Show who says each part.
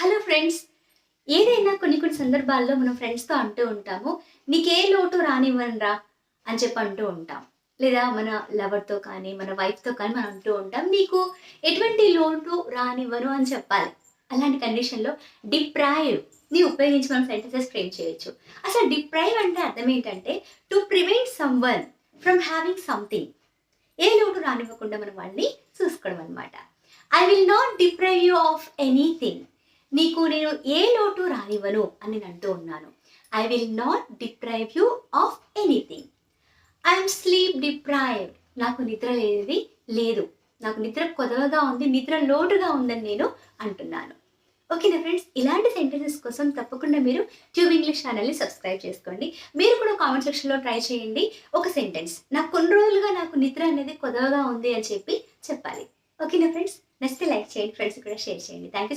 Speaker 1: Hello friends ఏదైనా కొన్ని కొన్ని సందర్భాల్లో మనం ఫ్రెండ్స్తో అంటూ ఉంటాము నీకే లోటు రానివ్వనరా అని చెప్పి అంటూ ఉంటాం. లేదా మన లవర్తో కానీ మన వైఫ్తో కానీ మనం అంటూ ఉంటాం నీకు ఎటువంటి లోటు రానివ్వను అని చెప్పాలి. అలాంటి కండిషన్లో డిప్రైవ్ని ఉపయోగించి మనం సెంటెన్సెస్ ఫ్రేమ్ చేయొచ్చు. అసలు డిప్రైవ్ అంటే అర్థం ఏంటంటే to prevent someone from having something. ఏ లోటు రానివ్వకుండా మనం వాళ్ళని చూసుకోవడం అనమాట I will not deprive you of anything. నీకు నేను ఏ లోటు రానివ్వను అని నేను అంటూ ఉన్నాను. I will not deprive you of anything I'm sleep deprived నాకు నిద్ర లేనిది లేదు. నాకు నిద్ర కొదవగా ఉంది నిద్ర లోటుగా ఉందని నేను అంటున్నాను. ఓకేనా ఫ్రెండ్స్ ఇలాంటి సెంటెన్సెస్ కోసం తప్పకుండా మీరు ట్యూబ్ ఇంగ్లీష్ ఛానల్ని సబ్స్క్రైబ్ చేసుకోండి. మీరు కూడా కామెంట్ సెక్షన్లో ట్రై చేయండి. ఒక సెంటెన్స్ నాకు కొన్ని రోజులుగా నాకు నిద్ర అనేది కొదవగా ఉంది అని చెప్పి చెప్పాలి. ఓకేనా ఫ్రెండ్స్ నచ్చితే లైక్ చేయండి ఫ్రెండ్స్ కూడా షేర్ చేయండి. Thank you